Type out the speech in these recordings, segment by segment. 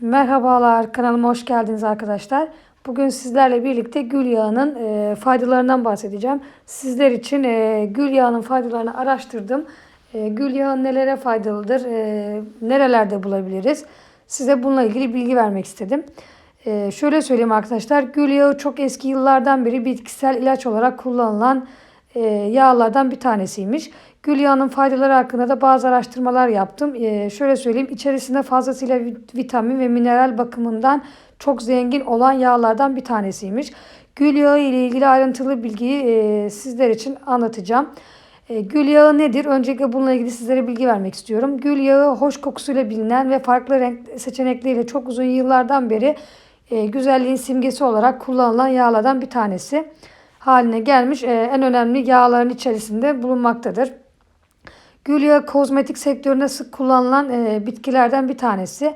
Merhabalar, kanalıma hoş geldiniz arkadaşlar. Bugün sizlerle birlikte gül yağının e, faydalarından bahsedeceğim. Sizler için e, gül yağının faydalarını araştırdım. E, gül yağı nelere faydalıdır, e, nerelerde bulabiliriz? Size bununla ilgili bilgi vermek istedim. E, şöyle söyleyeyim arkadaşlar, gül yağı çok eski yıllardan beri bitkisel ilaç olarak kullanılan e, yağlardan bir tanesiymiş. Gül yağının faydaları hakkında da bazı araştırmalar yaptım. E, şöyle söyleyeyim içerisinde fazlasıyla vit- vitamin ve mineral bakımından çok zengin olan yağlardan bir tanesiymiş. Gül yağı ile ilgili ayrıntılı bilgiyi e, sizler için anlatacağım. E, gül yağı nedir? Öncelikle bununla ilgili sizlere bilgi vermek istiyorum. Gül yağı hoş kokusuyla bilinen ve farklı renk seçenekleriyle çok uzun yıllardan beri e, güzelliğin simgesi olarak kullanılan yağlardan bir tanesi haline gelmiş e, en önemli yağların içerisinde bulunmaktadır. Gül yağı kozmetik sektöründe sık kullanılan e, bitkilerden bir tanesi.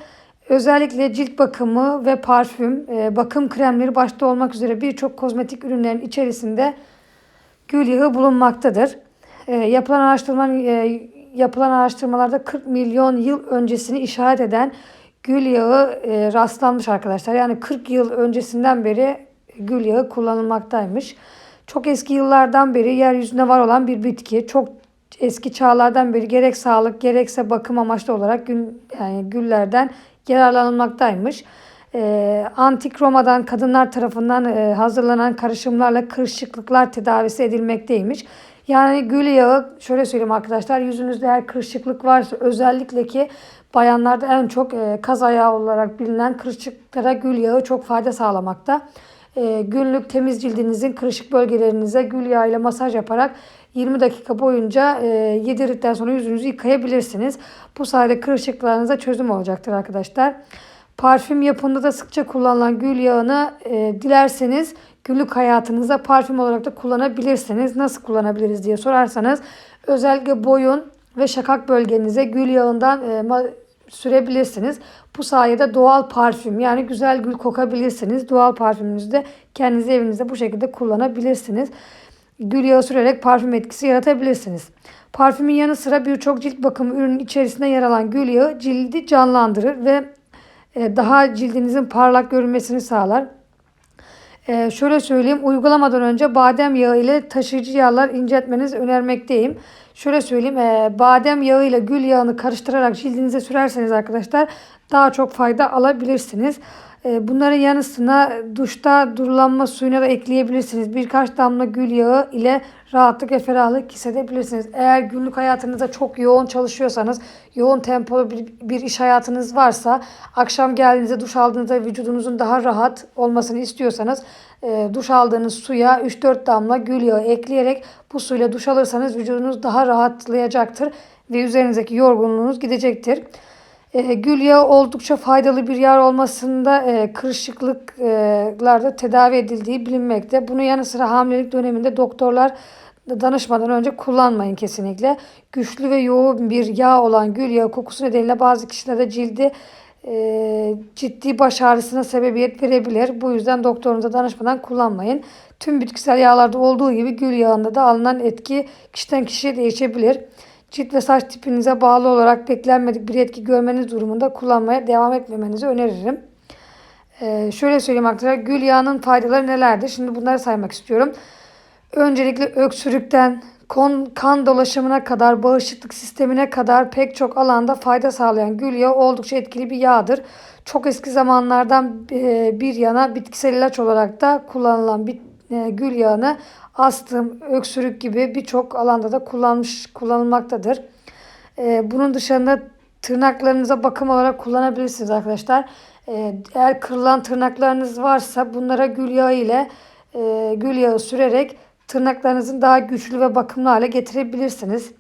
Özellikle cilt bakımı ve parfüm, e, bakım kremleri başta olmak üzere birçok kozmetik ürünlerin içerisinde gül yağı bulunmaktadır. E, yapılan araştırma e, yapılan araştırmalarda 40 milyon yıl öncesini işaret eden gül yağı e, rastlanmış arkadaşlar. Yani 40 yıl öncesinden beri gül yağı kullanılmaktaymış. Çok eski yıllardan beri yeryüzünde var olan bir bitki. Çok eski çağlardan beri gerek sağlık gerekse bakım amaçlı olarak gül, yani güllerden yararlanılmaktaymış. Ee, Antik Roma'dan kadınlar tarafından e, hazırlanan karışımlarla kırışıklıklar tedavisi edilmekteymiş. Yani gül yağı şöyle söyleyeyim arkadaşlar yüzünüzde eğer kırışıklık varsa özellikle ki bayanlarda en çok e, kaz ayağı olarak bilinen kırışıklıklara gül yağı çok fayda sağlamakta. E, günlük temiz cildinizin kırışık bölgelerinize gül yağı ile masaj yaparak 20 dakika boyunca e, yedirdikten sonra yüzünüzü yıkayabilirsiniz. Bu sayede kırışıklıklarınıza çözüm olacaktır arkadaşlar. Parfüm yapımında da sıkça kullanılan gül yağını e, dilerseniz günlük hayatınızda parfüm olarak da kullanabilirsiniz. Nasıl kullanabiliriz diye sorarsanız özellikle boyun ve şakak bölgenize gül yağından e, sürebilirsiniz. Bu sayede doğal parfüm yani güzel gül kokabilirsiniz. Doğal parfümünüzü de kendiniz evinizde bu şekilde kullanabilirsiniz. Gül yağı sürerek parfüm etkisi yaratabilirsiniz. Parfümün yanı sıra birçok cilt bakımı ürünün içerisinde yer alan gül yağı cildi canlandırır ve e, daha cildinizin parlak görünmesini sağlar. Ee, şöyle söyleyeyim uygulamadan önce badem yağı ile taşıyıcı yağlar inceltmenizi önermekteyim. Şöyle söyleyeyim e, badem yağı ile gül yağını karıştırarak cildinize sürerseniz arkadaşlar daha çok fayda alabilirsiniz. E, bunların yanı sıra duşta durulanma suyuna da ekleyebilirsiniz. Birkaç damla gül yağı ile rahatlık ve ferahlık hissedebilirsiniz. Eğer günlük hayatınızda çok yoğun çalışıyorsanız, yoğun tempolu bir, bir iş hayatınız varsa, akşam geldiğinizde duş aldığınızda vücudunuzun daha rahat olmasını istiyorsanız, e, duş aldığınız suya 3-4 damla gül yağı ekleyerek bu suyla duş alırsanız vücudunuz daha rahatlayacaktır ve üzerinizdeki yorgunluğunuz gidecektir. E, gül yağı oldukça faydalı bir yağ olmasında e, kırışıklıklarda tedavi edildiği bilinmekte. Bunun yanı sıra hamilelik döneminde doktorlar danışmadan önce kullanmayın kesinlikle. Güçlü ve yoğun bir yağ olan gül yağı kokusu nedeniyle bazı kişilerde cildi e, ciddi baş ağrısına sebebiyet verebilir. Bu yüzden doktorunuza danışmadan kullanmayın. Tüm bitkisel yağlarda olduğu gibi gül yağında da alınan etki kişiden kişiye değişebilir. Cilt ve saç tipinize bağlı olarak beklenmedik bir etki görmeniz durumunda kullanmaya devam etmemenizi öneririm. Ee, şöyle söyleyeyim arkadaşlar gül yağının faydaları nelerdir? Şimdi bunları saymak istiyorum. Öncelikle öksürükten kon, kan dolaşımına kadar, bağışıklık sistemine kadar pek çok alanda fayda sağlayan gül yağı oldukça etkili bir yağdır. Çok eski zamanlardan e, bir yana bitkisel ilaç olarak da kullanılan bir gül yağını astım, öksürük gibi birçok alanda da kullanmış kullanılmaktadır. E, bunun dışında tırnaklarınıza bakım olarak kullanabilirsiniz arkadaşlar. E, eğer kırılan tırnaklarınız varsa bunlara gül yağı ile e, gül yağı sürerek tırnaklarınızın daha güçlü ve bakımlı hale getirebilirsiniz.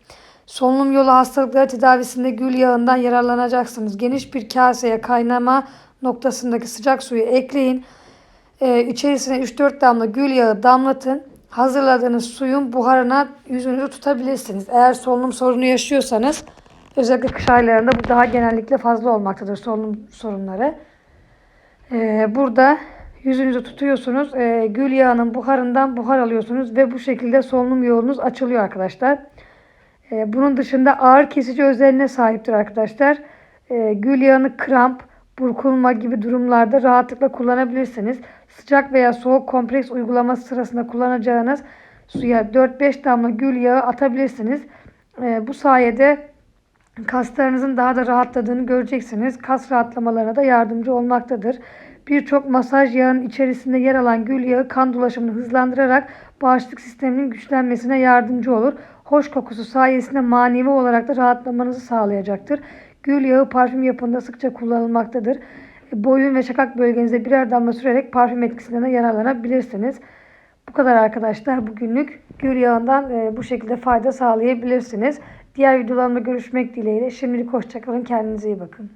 Solunum yolu hastalıkları tedavisinde gül yağından yararlanacaksınız. Geniş bir kaseye kaynama noktasındaki sıcak suyu ekleyin. Ee, içerisine 3-4 damla gül yağı damlatın. Hazırladığınız suyun buharına yüzünüzü tutabilirsiniz. Eğer solunum sorunu yaşıyorsanız özellikle kış aylarında bu daha genellikle fazla olmaktadır solunum sorunları. Ee, burada yüzünüzü tutuyorsunuz. Ee, gül yağının buharından buhar alıyorsunuz ve bu şekilde solunum yolunuz açılıyor arkadaşlar. Ee, bunun dışında ağır kesici özelliğine sahiptir arkadaşlar. Ee, gül yağını kramp, burkulma gibi durumlarda rahatlıkla kullanabilirsiniz. Sıcak veya soğuk kompreks uygulaması sırasında kullanacağınız suya 4-5 damla gül yağı atabilirsiniz. Ee, bu sayede kaslarınızın daha da rahatladığını göreceksiniz. Kas rahatlamalarına da yardımcı olmaktadır. Birçok masaj yağının içerisinde yer alan gül yağı kan dolaşımını hızlandırarak bağışıklık sisteminin güçlenmesine yardımcı olur. Hoş kokusu sayesinde manevi olarak da rahatlamanızı sağlayacaktır. Gül yağı parfüm yapımında sıkça kullanılmaktadır. Boyun ve şakak bölgenize birer damla sürerek parfüm etkisinden de yararlanabilirsiniz. Bu kadar arkadaşlar bugünlük gül yağından e, bu şekilde fayda sağlayabilirsiniz. Diğer videolarımda görüşmek dileğiyle. Şimdilik hoşçakalın. Kendinize iyi bakın.